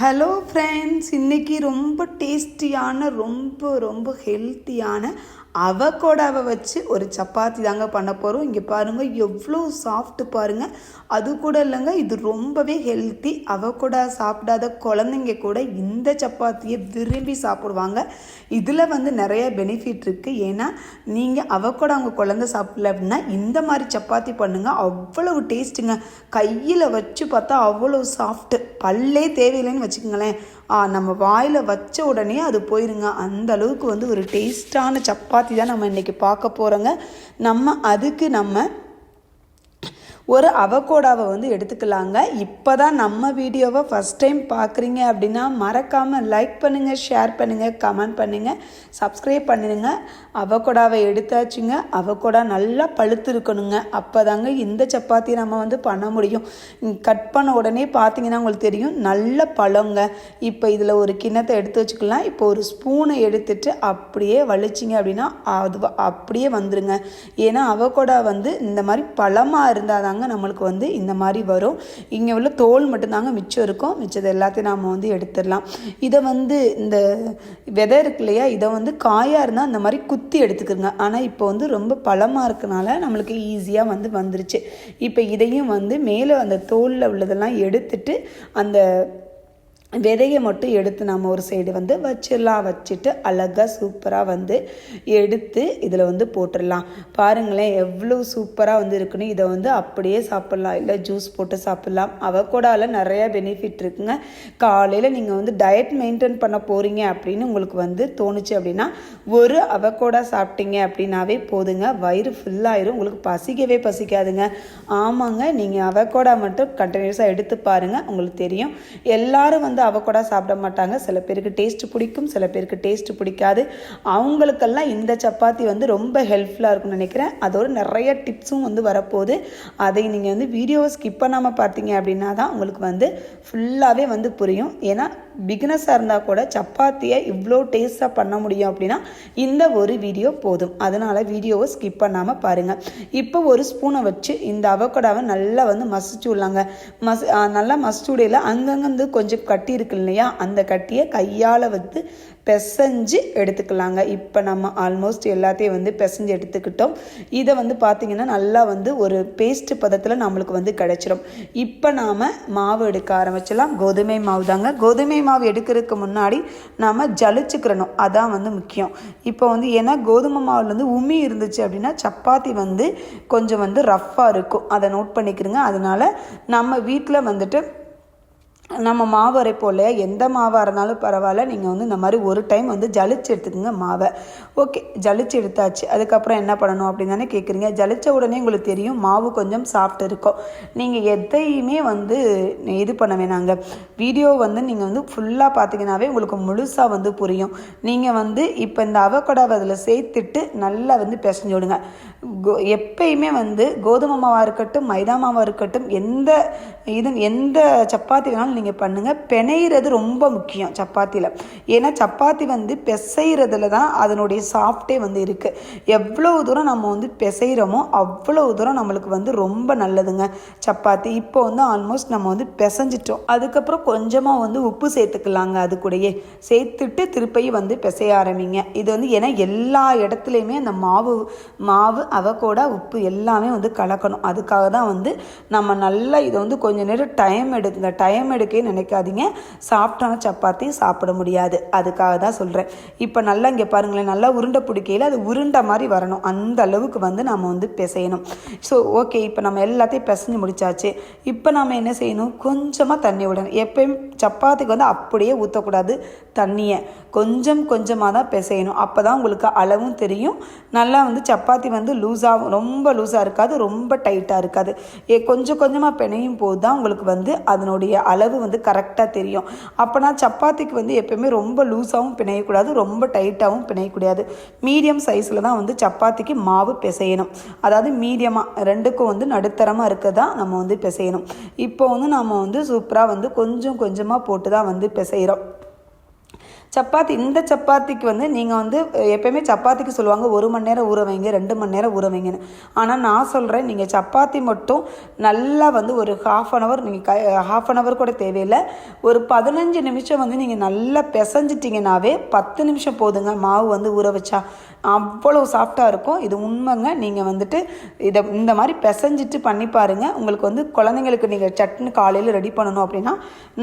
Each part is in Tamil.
ஹலோ ஃப்ரெண்ட்ஸ் இன்றைக்கி ரொம்ப டேஸ்டியான ரொம்ப ரொம்ப ஹெல்த்தியான அவகோடாவை வச்சு ஒரு சப்பாத்தி தாங்க பண்ண போகிறோம் இங்கே பாருங்கள் எவ்வளோ சாஃப்ட்டு பாருங்கள் அது கூட இல்லைங்க இது ரொம்பவே ஹெல்த்தி அவகோடா சாப்பிடாத குழந்தைங்க கூட இந்த சப்பாத்தியை விரும்பி சாப்பிடுவாங்க. இதில் வந்து நிறைய பெனிஃபிட் இருக்குது ஏன்னா நீங்கள் அவகோடா உங்கள் குழந்தை சாப்பிடல அப்படின்னா இந்த மாதிரி சப்பாத்தி பண்ணுங்கள் அவ்வளவு டேஸ்ட்டுங்க கையில் வச்சு பார்த்தா அவ்வளோ சாஃப்ட்டு பல்லே தேவையில்லைன்னு வச்சுக்கோங்களேன். நம்ம வாயில் வச்ச உடனே அது போயிருங்க. அந்த அளவுக்கு வந்து ஒரு டேஸ்ட்டான சப்பாத்தி தான் நம்ம இன்றைக்கி பார்க்க போகிறோங்க நம்ம அதுக்கு நம்ம ஒரு அவகோடாவை வந்து எடுத்துக்கலாங்க. இப்போ தான் நம்ம வீடியோவை ஃபஸ்ட் டைம் பார்க்குறீங்க அப்படின்னா மறக்காமல் லைக் பண்ணுங்கள் ஷேர் பண்ணுங்கள் கமெண்ட் பண்ணுங்கள் சப்ஸ்கிரைப் பண்ணிடுங்க அவகோடாவை எடுத்தாச்சுங்க. அவகோடா நல்லா பழுத்து இருக்கணுங்க. அப்போ தாங்க இந்த சப்பாத்தி நம்ம வந்து பண்ண முடியும். கட் பண்ண உடனே பார்த்தீங்கன்னா உங்களுக்கு தெரியும். நல்ல பழங்க. இப்போ இதில் ஒரு கிண்ணத்தை எடுத்து வச்சுக்கலாம். இப்போ ஒரு ஸ்பூனை எடுத்துட்டு அப்படியே வலிச்சிங்க அப்படின்னா அது அப்படியே வந்துருங்க. ஏன்னா அவகோடா வந்து இந்த மாதிரி பழமாக இருந்தால் தாங்க நம்மளுக்கு வந்து இந்த மாதிரி வரும். இங்கே உள்ள தோல் மட்டும்தாங்க மிச்சம் இருக்கும். மிச்சது எல்லாத்தையும் நாம் வந்து எடுத்துடலாம். இதை வந்து இந்த விதை இருக்கு இல்லையா? இதை வந்து காயாக இருந்தால் அந்த மாதிரி குத்தி எடுத்துக்கிறங்க ஆனால் இப்போ வந்து ரொம்ப பழமாக இருக்கனால நம்மளுக்கு ஈஸியாக வந்து வந்துருச்சு. இப்போ இதையும் வந்து மேலே அந்த தோலில் உள்ளதெல்லாம் எடுத்துட்டு அந்த விதையை மட்டும் எடுத்து நம்ம ஒரு சைடு வந்து வச்சிடலாம் வச்சுட்டு அழகாக சூப்பராக வந்து எடுத்து இதில் வந்து போட்டுடலாம் பாருங்களேன் எவ்வளோ சூப்பராக வந்து இருக்குன்னு. இதை வந்து அப்படியே சாப்பிட்லாம். இல்லை ஜூஸ் போட்டு சாப்பிட்லாம். அவகோடாவில் நிறையா பெனிஃபிட் இருக்குங்க. காலையில் நீங்கள் வந்து டயட் மெயின்டைன் பண்ண போகிறீங்க அப்படின்னு உங்களுக்கு வந்து தோணுச்சு அப்படின்னா ஒரு அவகோடா சாப்பிட்டீங்க அப்படின்னாவே போதுங்க. வயிறு ஃபுல்லாயிரும் உங்களுக்கு பசிக்கவே பசிக்காதுங்க. ஆமாங்க நீங்கள் அவகோடா மட்டும் கண்டினியூஸாக எடுத்து பாருங்கள் உங்களுக்கு தெரியும். எல்லாரும் வந்து அவகோடா சாப்பிட மாட்டாங்க. சில பேருக்கு டேஸ்ட் பிடிக்கும் சில பேருக்கு டேஸ்ட் பிடிக்காது. அவங்களுக்கெல்லாம் இந்த சப்பாத்தி வந்து ரொம்ப ஹெல்ப்ஃபுல்லாக இருக்கும்னு நினைக்கிறேன். அதோட நிறைய டிப்ஸும் வந்து வரப்போகுது. அதை நீங்கள் வந்து வீடியோவை ஸ்கிப் பண்ணாமல் பார்த்தீங்க அப்படின்னா தான் உங்களுக்கு வந்து ஃபுல்லாகவே வந்து புரியும். ஏன்னா பிகினஸாக இருந்தால் கூட சப்பாத்தியை இவ்வளோ டேஸ்ட்டாக பண்ண முடியும் அப்படின்னா இந்த ஒரு வீடியோ போதும். அதனால் வீடியோவை ஸ்கிப் பண்ணாமல் பாருங்கள் இப்போ ஒரு ஸ்பூனை வச்சு இந்த அவக்கடாவை நல்லா வந்து மசிச்சு விடலாங்க. மசி நல்லா மசிச்சு விடையில அங்கங்கே வந்து கொஞ்சம் கட்டி இருக்கு இல்லையா? அந்த கட்டியை கையால் வந்து பிசைஞ்சு எடுத்துக்கலாங்க. இப்போ நம்ம ஆல்மோஸ்ட் எல்லாத்தையும் வந்து பிசைஞ்சு எடுத்துக்கிட்டோம். இதை வந்து பார்த்திங்கன்னா நல்லா வந்து ஒரு பேஸ்ட் பதத்தில் நம்மளுக்கு வந்து கிடச்சிரும். இப்போ நாம் மாவு எடுக்க ஆரம்பிச்சலாம். கோதுமை மாவு தாங்க. கோதுமை மாவு எடுக்கிறதுக்கு முன்னாடி நாம் ஜலிச்சுக்கிறணும் அதான் வந்து முக்கியம். இப்போ வந்து ஏன்னா கோதுமை மாவில் வந்து உமி இருந்துச்சு அப்படின்னா சப்பாத்தி வந்து கொஞ்சம் வந்து ரஃப்பாக இருக்கும். அதை நோட் பண்ணிக்கிறங்க அதனால் நம்ம வீட்டில் வந்துட்டு நம்ம மாவு அரைப்போம் இல்லையா எந்த மாவாக இருந்தாலும் பரவாயில்ல. நீங்கள் வந்து இந்த மாதிரி ஒரு டைம் வந்து ஜலிச்சு எடுத்துக்கோங்க மாவை. ஓகே ஜலிச்சு எடுத்தாச்சு. அதுக்கப்புறம் என்ன பண்ணணும் அப்படின்னு தானே கேட்குறீங்க ஜலித்த உடனே உங்களுக்கு தெரியும் மாவு கொஞ்சம் சாஃப்ட் இருக்கும். நீங்கள் எதையுமே வந்து இது பண்ண வேணாங்க. வீடியோ வந்து நீங்கள் வந்து ஃபுல்லாக பார்த்தீங்கன்னாவே உங்களுக்கு முழுசாக வந்து புரியும். நீங்கள் வந்து இப்போ இந்த அவக்கடாவை அதில் சேர்த்துட்டு நல்லா வந்து பிசைஞ்சு விடுங்க. கோ எப்பயுமே வந்து கோதுமை மாவாக இருக்கட்டும் மைதா மாவாக இருக்கட்டும் எந்த இது எந்த சப்பாத்தி வேணாலும் நீங்கள் பண்ணுங்கள் பிணையிறது ரொம்ப முக்கியம் சப்பாத்தியில். ஏன்னா சப்பாத்தி வந்து பிசைகிறதுல தான் அதனுடைய சாஃப்டே வந்து இருக்குது எவ்வளோ தூரம் நம்ம வந்து பிசைகிறோமோ அவ்வளோ தூரம் நம்மளுக்கு வந்து ரொம்ப நல்லதுங்க சப்பாத்தி. இப்போ வந்து ஆல்மோஸ்ட் நம்ம வந்து பிசைஞ்சிட்டோம். அதுக்கப்புறம் கொஞ்சமாக வந்து உப்பு சேர்த்துக்கலாங்க அது கூடயே. சேர்த்துட்டு திருப்பியும் வந்து பிசைய ஆரம்பிங்க. இது வந்து ஏன்னா எல்லா இடத்துலையுமே அந்த மாவு மாவு அவகோடா உப்பு எல்லாமே வந்து கலக்கணும். அதுக்காக தான் வந்து நம்ம நல்லா இதை வந்து கொஞ்ச நேரம் டைம் எடுக்குங்க டைம் எடுக்கவே நினைக்காதீங்க. சாஃப்டான சப்பாத்தி சாப்பிட முடியாது. அதுக்காக தான் சொல்கிறேன் இப்போ நல்லா இங்கே பாருங்களேன் நல்லா உருண்டை பிடிக்கையில் அது உருண்டை மாதிரி வரணும். அந்த அளவுக்கு வந்து நம்ம வந்து பிசையணும். ஸோ ஓகே இப்போ நம்ம எல்லாத்தையும் பிசைஞ்சு முடிச்சாச்சு. இப்போ நம்ம என்ன செய்யணும்? கொஞ்சமாக தண்ணி விடணும். எப்பயும் சப்பாத்திக்கு வந்து அப்படியே ஊற்றக்கூடாது தண்ணியை கொஞ்சம் கொஞ்சமாக தான் பிசையணும். அப்போ தான் உங்களுக்கு அளவும் தெரியும். நல்லா வந்து சப்பாத்தி வந்து லூஸாக ரொம்ப லூஸாக இருக்காது ரொம்ப டைட்டாக இருக்காது. ஏ கொஞ்சம் கொஞ்சமாக பிணையும் போது தான் உங்களுக்கு வந்து அதனுடைய அளவு வந்து கரெக்டாக தெரியும். அப்போனா சப்பாத்திக்கு வந்து எப்பயுமே ரொம்ப லூஸாகவும் பிணையக்கூடாது ரொம்ப டைட்டாகவும் பிணையக்கூடாது. மீடியம் சைஸில் தான் வந்து சப்பாத்திக்கு மாவு பிசையணும். அதாவது மீடியமாக ரெண்டுக்கும் வந்து நடுத்தரமாக இருக்க தான் நம்ம வந்து பிசையணும். இப்போ வந்து நம்ம வந்து சூப்பராக வந்து கொஞ்சம் கொஞ்சமாக போட்டு தான் வந்து பிசைகிறோம் சப்பாத்தி இந்த சப்பாத்திக்கு வந்து நீங்கள் வந்து எப்பயுமே சப்பாத்திக்கு சொல்லுவாங்க ஒரு மணி நேரம் ஊற வைங்க ரெண்டு மணி நேரம் ஊற வைங்கன்னு. ஆனால் நான் சொல்கிறேன் நீங்கள் சப்பாத்தி மட்டும் நல்லா வந்து ஒரு ஹாஃப் அன் ஹவர் நீங்கள் க ஹாஃப் அன் ஹவர் கூட தேவையில்லை. ஒரு பதினஞ்சு நிமிஷம் வந்து நீங்கள் நல்லா பிசைஞ்சிட்டிங்கனாவே பத்து நிமிஷம் போதுங்க மாவு வந்து ஊற வச்சா. அவ்வளோ சாஃப்டாக இருக்கும். இது உண்மைங்க. நீங்கள் வந்துட்டு இதை இந்த மாதிரி பிசைஞ்சிட்டு பண்ணி பாருங்கள் உங்களுக்கு வந்து குழந்தைங்களுக்கு நீங்கள் சட்னி காலையில் ரெடி பண்ணணும் அப்படின்னா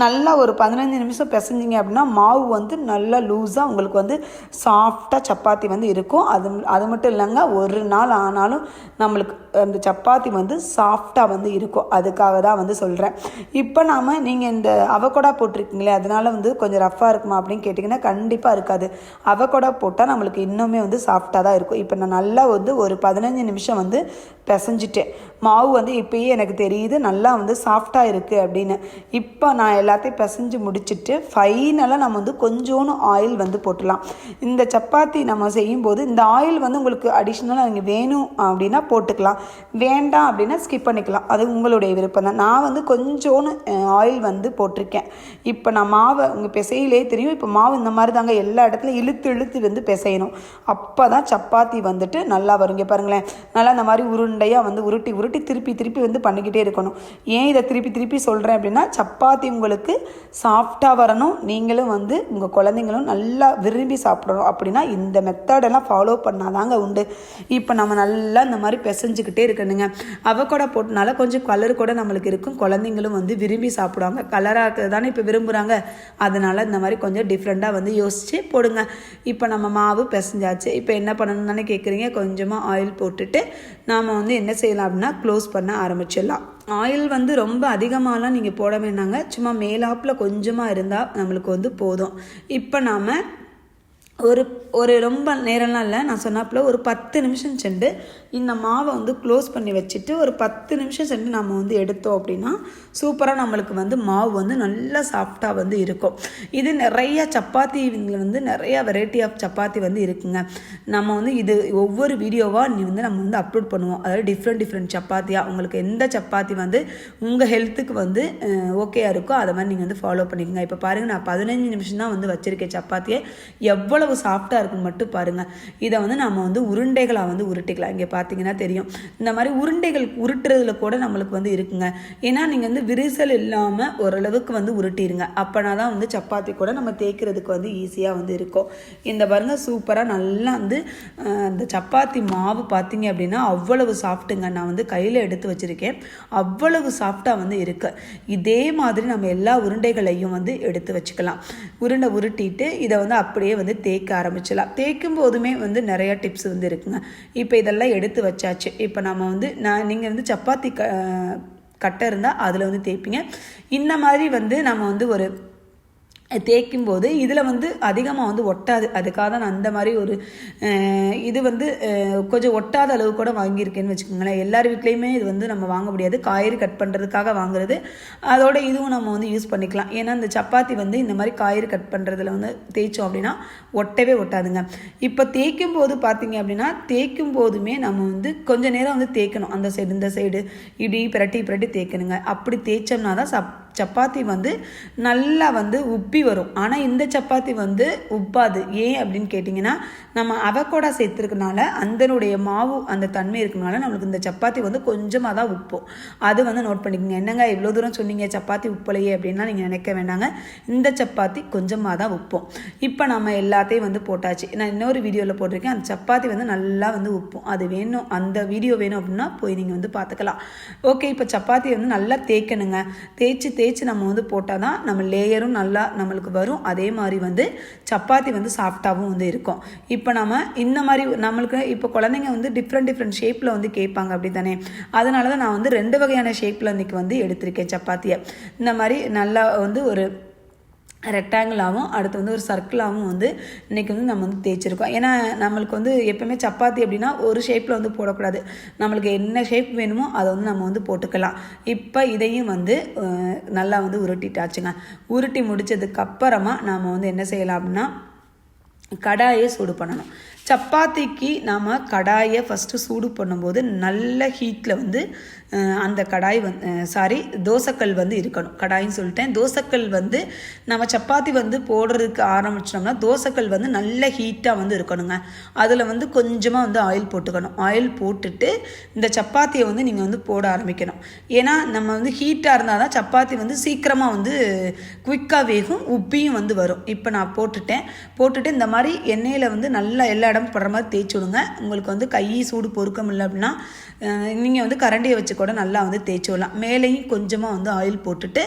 நல்லா ஒரு பதினஞ்சு நிமிஷம் பிசைஞ்சிங்க அப்படின்னா மாவு வந்து நல்லா லூஸாக உங்களுக்கு வந்து சாஃப்டாக சப்பாத்தி வந்து இருக்கும். அது அது மட்டும் இல்லைங்க. ஒரு நாள் ஆனாலும் நம்மளுக்கு அந்த சப்பாத்தி வந்து சாஃப்டாக வந்து இருக்கும். அதுக்காக தான் வந்து சொல்கிறேன் இப்போ நாம் நீங்கள் இந்த அவகோடா போட்டிருக்கீங்களே அதனால் வந்து கொஞ்சம் ரஃப்பாக இருக்குமா அப்படின்னு கேட்டிங்கன்னா கண்டிப்பாக இருக்காது. அவகோடா போட்டால் நம்மளுக்கு இன்னுமே வந்து சாஃப்டாக தான் இருக்கும். இப்போ நான் நல்லா வந்து ஒரு பதினஞ்சு நிமிஷம் வந்து பிசைஞ்சிட்டேன். மாவு வந்து இப்போயே எனக்கு தெரியுது நல்லா வந்து சாஃப்டாக இருக்குது அப்படின்னு. இப்போ நான் எல்லாத்தையும் பிசைஞ்சு முடிச்சுட்டு ஃபைனலாக நம்ம வந்து கொஞ்சோண்டு ஆயில் வந்து போட்டலாம். இந்த சப்பாத்தி நம்ம செய்யும்போது இந்த ஆயில் வந்து உங்களுக்கு அடிஷ்னலாக நீங்கள் வேணும் அப்படின்னா போட்டுக்கலாம். வேண்டாம் அப்படின்னா ஸ்கிப் பண்ணிக்கலாம். அது உங்களுடைய விருப்பம் தான். நான் வந்து கொஞ்சோன்னு ஆயில் வந்து போட்டிருக்கேன். இப்போ நான் மாவை உங்கள் பிசையிலே தெரியும். இப்போ மாவு இந்த மாதிரி தாங்க எல்லா இடத்துலையும் இழுத்து இழுத்து வந்து பிசையணும். அப்போ தான் சப்பாத்தி வந்துட்டு நல்லா வருங்க பாருங்களேன். நல்லா இந்த மாதிரி உருண்டையாக வந்து உருட்டி உருட்டி திருப்பி திருப்பி வந்து பண்ணிக்கிட்டே இருக்கணும். ஏன் இதை திருப்பி திருப்பி சொல்கிறேன் அப்படின்னா சப்பாத்தி உங்களுக்கு சாஃப்டாக வரணும். நீங்களும் வந்து உங்கள் குழந்தைங்களும் நல்லா விரும்பி சாப்பிடணும். அப்படின்னா இந்த மெத்தடெல்லாம் ஃபாலோ பண்ணாதாங்க உண்டு. இப்போ நம்ம நல்லா இந்த மாதிரி பிசைஞ்சுக்கிட்டே இருக்கணுங்க. அவக்கோடா போட்டனால கொஞ்சம் கலர் கூட நம்மளுக்கு இருக்கும். குழந்தைங்களும் வந்து விரும்பி சாப்பிடுவாங்க. கலராக தானே இப்போ விரும்புகிறாங்க அதனால் இந்த மாதிரி கொஞ்சம் டிஃப்ரெண்ட்டாக வந்து யோசித்து போடுங்க. இப்போ நம்ம மாவு பிசைஞ்சாச்சு. இப்போ என்ன பண்ணணும்னு தானே கேட்குறீங்க கொஞ்சமாக ஆயில் போட்டுட்டு நாம் வந்து என்ன செய்யலாம் அப்படின்னா க்ளோஸ் பண்ண ஆரம்பிச்சிடலாம். ஆயில் வந்து ரொம்ப அதிகமாகலாம் நீங்கள் போட வேணாங்க. சும்மா மேலாப்பில் கொஞ்சமாக இருந்தால் நம்மளுக்கு வந்து போதும். இப்போ நாம் ஒரு ஒரு ரொம்ப நேரம்லாம் இல்லை. நான் சொன்னாப்புல ஒரு பத்து நிமிஷம் சென்று இந்த மாவை வந்து க்ளோஸ் பண்ணி வச்சுட்டு ஒரு பத்து நிமிஷம் சென்று நம்ம வந்து எடுத்தோம் அப்படின்னா சூப்பராக நம்மளுக்கு வந்து மாவு வந்து நல்லா சாஃப்டாக வந்து இருக்கும். இது நிறைய சப்பாத்தி வந்து நிறைய வெரைட்டி ஆஃப் சப்பாத்தி வந்து இருக்குங்க. நம்ம வந்து இது ஒவ்வொரு வீடியோவாக நீ வந்து நம்ம வந்து அப்லோட் பண்ணுவோம். அதாவது டிஃப்ரெண்ட் டிஃப்ரெண்ட் சப்பாத்தியாக உங்களுக்கு எந்த சப்பாத்தி வந்து உங்கள் ஹெல்த்துக்கு வந்து ஓகேயாக இருக்கோ அதை மாதிரி நீங்கள் வந்து ஃபாலோ பண்ணிக்கோங்க. இப்போ பாருங்கள் நான் பதினஞ்சு நிமிஷம் தான் வந்து வச்சுருக்கேன் சப்பாத்தியை. எவ்வளோ எவ்வளவு சாஃப்டாக இருக்குன்னு மட்டும் பாருங்கள் இதை வந்து நம்ம வந்து உருண்டைகளாக வந்து உருட்டிக்கலாம். இங்கே பார்த்தீங்கன்னா தெரியும். இந்த மாதிரி உருண்டைகள் உருட்டுறதுல கூட நம்மளுக்கு வந்து இருக்குங்க. ஏன்னா நீங்கள் வந்து விரிசல் இல்லாமல் ஓரளவுக்கு வந்து உருட்டிடுங்க அப்போனா தான் வந்து சப்பாத்தி கூட நம்ம தேய்க்கிறதுக்கு வந்து ஈஸியாக வந்து இருக்கும். இந்த பாருங்க சூப்பராக நல்லா வந்து இந்த சப்பாத்தி மாவு பார்த்தீங்க அப்படின்னா அவ்வளவு சாஃப்ட்டுங்க நான் வந்து கையில் எடுத்து வச்சுருக்கேன். அவ்வளவு சாஃப்டாக வந்து இருக்கு. இதே மாதிரி நம்ம எல்லா உருண்டைகளையும் வந்து எடுத்து வச்சுக்கலாம். உருண்டை உருட்டிட்டு இதை வந்து அப்படியே வந்து தேய்க்க ஆரம்பிச்சிடலாம். தேய்க்கும் போதுமே வந்து நிறைய டிப்ஸ் வந்து இருக்குங்க. இப்போ இதெல்லாம் எடுத்து வச்சாச்சு. இப்போ நம்ம வந்து நான் நீங்கள் வந்து சப்பாத்தி க கட்டை இருந்தால் அதில் வந்து தேய்ப்பீங்க. இந்த மாதிரி வந்து நம்ம வந்து ஒரு தேய்க்கும் போது இதில் வந்து அதிகமாக வந்து ஒட்டாது. அதுக்காக தான் நான் அந்த மாதிரி ஒரு இது வந்து கொஞ்சம் ஒட்டாத அளவு கூட வாங்கியிருக்கேன்னு வச்சுக்கோங்களேன். எல்லார் வீட்லேயுமே இது வந்து நம்ம வாங்க முடியாது. காய்கறி கட் பண்ணுறதுக்காக வாங்குறது. அதோட இதுவும் நம்ம வந்து யூஸ் பண்ணிக்கலாம். ஏன்னா இந்த சப்பாத்தி வந்து இந்த மாதிரி காய்கறி கட் பண்ணுறதுல வந்து தேய்ச்சோம் அப்படின்னா ஒட்டவே ஒட்டாதுங்க. இப்போ தேய்க்கும் போது பார்த்தீங்க அப்படின்னா தேய்க்கும் போதுமே நம்ம வந்து கொஞ்சம் நேரம் வந்து தேய்க்கணும். அந்த சைடு இந்த சைடு இடி பிரட்டி பிரட்டி தேய்க்கணுங்க. அப்படி தேய்ச்சோம்னா தான் சப் சப்பாத்தி வந்து நல்லா வந்து உப்பி வரும். ஆனால் இந்த சப்பாத்தி வந்து உப்பாது. ஏன் அப்படின்னு கேட்டிங்கன்னா நம்ம அவக்கோடா சேர்த்துருக்கனால அந்தனுடைய மாவு அந்த தன்மை இருக்கனால நம்மளுக்கு இந்த சப்பாத்தி வந்து கொஞ்சமாக தான் உப்பும். அது வந்து நோட் பண்ணிக்கோங்க. என்னங்க இவ்வளோ தூரம் சொன்னீங்க சப்பாத்தி உப்பலையே அப்படின்னா நீங்கள் நினைக்க வேண்டாங்க. இந்த சப்பாத்தி கொஞ்சமாக தான் உப்பும். இப்போ நம்ம எல்லாத்தையும் வந்து போட்டாச்சு. நான் இன்னொரு வீடியோவில் போட்டிருக்கேன். அந்த சப்பாத்தி வந்து நல்லா வந்து உப்பும். அது வேணும் அந்த வீடியோ வேணும் அப்படின்னா போய் நீங்கள் வந்து பார்த்துக்கலாம். ஓகே இப்போ சப்பாத்தி வந்து நல்லா தேய்க்கணுங்க. தேய்ச்சி தே தேய்ச்சி நம்ம வந்து போட்டால் தான் நம்ம லேயரும் நல்லா நம்மளுக்கு வரும். அதே மாதிரி வந்து சப்பாத்தி வந்து சாஃப்டாகவும் வந்து இருக்கும். இப்போ நம்ம இந்த மாதிரி நம்மளுக்கு இப்போ குழந்தைங்க வந்து டிஃப்ரெண்ட் டிஃப்ரெண்ட் ஷேப்பில் வந்து கேட்பாங்க அப்படி தானே அதனால தான் நான் வந்து ரெண்டு வகையான ஷேப்பில் இன்றைக்கி வந்து எடுத்திருக்கேன் சப்பாத்தியை. இந்த மாதிரி நல்லா வந்து ஒரு ரெக்டாங்கிளாகவும் அடுத்து வந்து ஒரு சர்க்கிளாகவும் வந்து இன்றைக்கி வந்து நம்ம வந்து தேய்ச்சிருக்கோம். ஏன்னா நம்மளுக்கு வந்து எப்போவுமே சப்பாத்தி அப்படின்னா ஒரு ஷேப்பில் வந்து போடக்கூடாது. நம்மளுக்கு என்ன ஷேப் வேணுமோ அதை வந்து நம்ம வந்து போட்டுக்கலாம். இப்போ இதையும் வந்து நல்லா வந்து உருட்டிட்டாச்சுங்க. உருட்டி முடித்ததுக்கப்புறமா நாம் வந்து என்ன செய்யலாம் அப்படின்னா கடாயை சூடு பண்ணணும். சப்பாத்திக்கு நாம் கடாயை ஃபஸ்ட்டு சூடு பண்ணும்போது நல்ல ஹீட்டில் வந்து அந்த கடாய் வந்து சாரி தோசைக்கல் வந்து இருக்கணும். கடாயின்னு சொல்லிட்டேன். தோசைக்கல் வந்து நம்ம சப்பாத்தி வந்து போடுறதுக்கு ஆரம்பிச்சிட்டோம்னா தோசைக்கல் வந்து நல்ல ஹீட்டாக வந்து இருக்கணுங்க. அதில் வந்து கொஞ்சமாக வந்து ஆயில் போட்டுக்கணும். ஆயில் போட்டுட்டு இந்த சப்பாத்தியை வந்து நீங்கள் வந்து போட ஆரம்பிக்கணும். ஏன்னா நம்ம வந்து ஹீட்டாக இருந்தால் தான் சப்பாத்தி வந்து சீக்கிரமாக வந்து குயிக்காக வேகும் உப்பியும் வந்து வரும். இப்போ நான் போட்டுட்டேன். போட்டுட்டு இந்த மாதிரி எண்ணெயில் வந்து நல்லா எல்லா இடம் போடுற மாதிரி தேய்ச்சி விடுங்க. உங்களுக்கு வந்து கை சூடு பொறுக்கம் இல்லை அப்படின்னா நீங்கள் வந்து கரண்டியை வச்சு கூட நல்லா வந்து தேய்ச்சி விடலாம். மேலேயும் கொஞ்சமாக வந்து ஆயில் போட்டுட்டு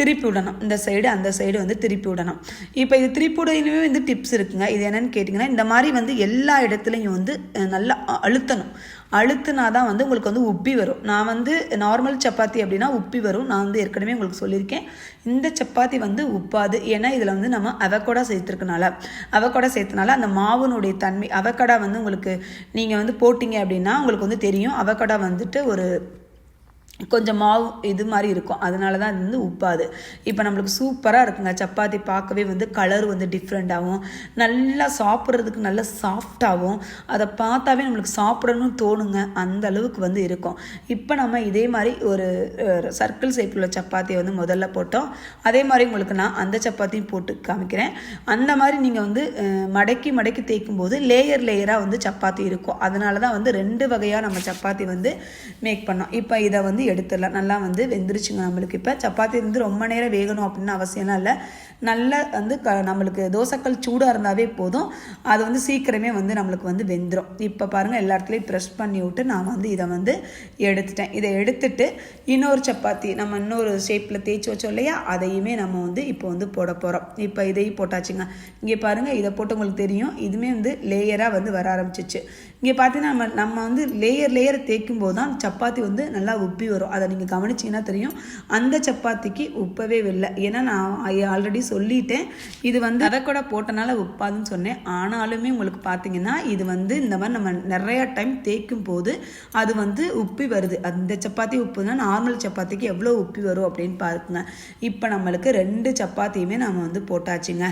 திருப்பி விடணும். இந்த சைடு அந்த சைடு வந்து திருப்பி விடணும். இப்போ இது திருப்பி விடவே வந்து டிப்ஸ் இருக்குங்க. இது என்னன்னு கேட்டிங்கன்னா இந்த மாதிரி வந்து எல்லா இடத்துலையும் வந்து நல்லா அழுத்தணும். அழுத்துனா தான் வந்து உங்களுக்கு வந்து உப்பி வரும். நான் வந்து நார்மல் சப்பாத்தி அப்படின்னா உப்பி வரும். நான் வந்து ஏற்கனவே உங்களுக்கு சொல்லியிருக்கேன். இந்த சப்பாத்தி வந்து உப்பாது. ஏன்னா இதில் வந்து நம்ம அவக்கோடா சேர்த்துருக்கனால அவக்கோடா சேர்த்தனால அந்த மாவுனுடைய தன்மை அவக்கடா வந்து உங்களுக்கு நீங்கள் வந்து போட்டிங்க அப்படின்னா உங்களுக்கு வந்து தெரியும். அவக்கடா வந்துட்டு ஒரு கொஞ்சம் மாவு இது மாதிரி இருக்கும். அதனால தான் அது வந்து உப்பாது. இப்போ நம்மளுக்கு சூப்பராக இருக்குங்க. சப்பாத்தி பார்க்கவே வந்து கலர் வந்து டிஃப்ரெண்ட்டாகவும் நல்லா சாப்பிட்றதுக்கு நல்லா சாஃப்டாகவும் அதை பார்த்தாவே நம்மளுக்கு சாப்பிடணும்னு தோணுங்க. அந்த அளவுக்கு வந்து இருக்கும். இப்போ நம்ம இதே மாதிரி ஒரு சர்க்கிள் ஷேப்பில் உள்ள சப்பாத்தியை வந்து முதல்ல போட்டோம். அதே மாதிரி உங்களுக்கு நான் அந்த சப்பாத்தியும் போட்டு காமிக்கிறேன். அந்த மாதிரி நீங்கள் வந்து மடக்கி மடக்கி தேய்க்கும் போது லேயர் லேயராக வந்து சப்பாத்தி இருக்கும். அதனால தான் வந்து ரெண்டு வகையாக நம்ம சப்பாத்தி வந்து மேக் பண்ணோம். இப்போ இதை வந்து எடுத்துடலாம். நல்லா வந்து வெந்துருச்சுங்க நம்மளுக்கு இப்போ. சப்பாத்தி வந்து ரொம்ப நேரம் வேகணும் அப்படின்னு அவசியம்லாம் இல்லை. நல்லா வந்து க நம்மளுக்கு தோசைக்கல் சூடாக இருந்தாவே போதும். அது வந்து சீக்கிரமே வந்து நம்மளுக்கு வந்து வெந்துடும் இப்போ பாருங்கள் எல்லா இடத்துலையும் ப்ரெஷ் பண்ணி விட்டு நான் வந்து இதை வந்து எடுத்துட்டேன். இதை எடுத்துட்டு இன்னொரு சப்பாத்தி நம்ம இன்னொரு ஷேப்பில் தேய்ச்சி வச்சோம் இல்லையா? அதையுமே நம்ம வந்து இப்போ வந்து போட போகிறோம் இப்போ இதையும் போட்டாச்சுங்க. இங்கே பாருங்கள் இதை போட்டு உங்களுக்கு தெரியும். இதுவுமே வந்து லேயராக வந்து வர ஆரம்பிச்சிச்சு. இங்கே பார்த்தீங்கன்னா நம்ம நம்ம வந்து லேயர் லேயர் தேய்க்கும் போது தான் சப்பாத்தி வந்து நல்லா உப்பி வரும். அதை நீங்கள் கவனிச்சிங்கன்னா தெரியும். அந்த சப்பாத்திக்கு உப்பவே இல்லை. ஏன்னா நான் ஆல்ரெடி சொல்லிட்டேன். இது வந்து அதை கூட போட்டனால உப்பாதுன்னு சொன்னேன். ஆனாலுமே உங்களுக்கு பார்த்தீங்கன்னா இது வந்து இந்த மாதிரி நம்ம நிறையா டைம் தேய்க்கும் போது அது வந்து உப்பி வருது. அந்த சப்பாத்தி உப்புனா நார்மல் சப்பாத்திக்கு எவ்வளோ உப்பி வரும் அப்படின்னு பாருங்க. இப்போ நம்மளுக்கு ரெண்டு சப்பாத்தியுமே நம்ம வந்து போட்டாச்சுங்க.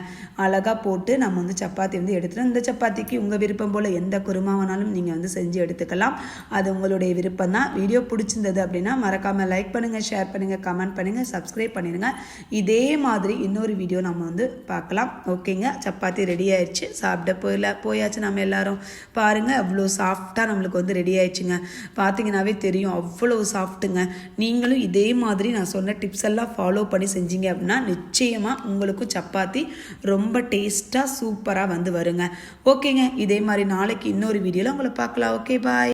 அழகாக போட்டு நம்ம வந்து சப்பாத்தி வந்து எடுத்துகிட்டு இந்த சப்பாத்திக்கு உங்கள் விருப்பம் போல் எந்த குருமா வேணாலும் நீங்கள் வந்து செஞ்சு எடுத்துக்கலாம். அது உங்களுடைய விருப்பம் தான் வீடியோ பிடிச்சிருந்தது அப்படின்னா மறக்காமல் லைக் பண்ணுங்கள் ஷேர் பண்ணுங்கள் கமெண்ட் பண்ணுங்கள் சப்ஸ்கிரைப் பண்ணிடுங்க. இதே மாதிரி இன்னொரு வீடியோ நம்ம வந்து பார்க்கலாம். ஓகேங்க சப்பாத்தி ரெடி ஆயிடுச்சு. சாப்பிட போயில போயாச்சு நம்ம எல்லாரும். பாருங்கள் அவ்வளோ சாஃப்டாக நம்மளுக்கு வந்து ரெடி ஆயிடுச்சுங்க. பார்த்தீங்கன்னாவே தெரியும் அவ்வளோ சாஃப்ட்டுங்க நீங்களும் இதே மாதிரி நான் சொன்ன டிப்ஸ் எல்லாம் ஃபாலோ பண்ணி செஞ்சீங்க அப்படின்னா நிச்சயமாக உங்களுக்கும் சப்பாத்தி ரொம்ப டேஸ்ட்டாக சூப்பராக வந்து வருங்க. ஓகேங்க இதே மாதிரி நாளைக்கு இன்னொரு வீடியோவில் வீடியோவில் உங்களை பார்க்கலாம். Okay bye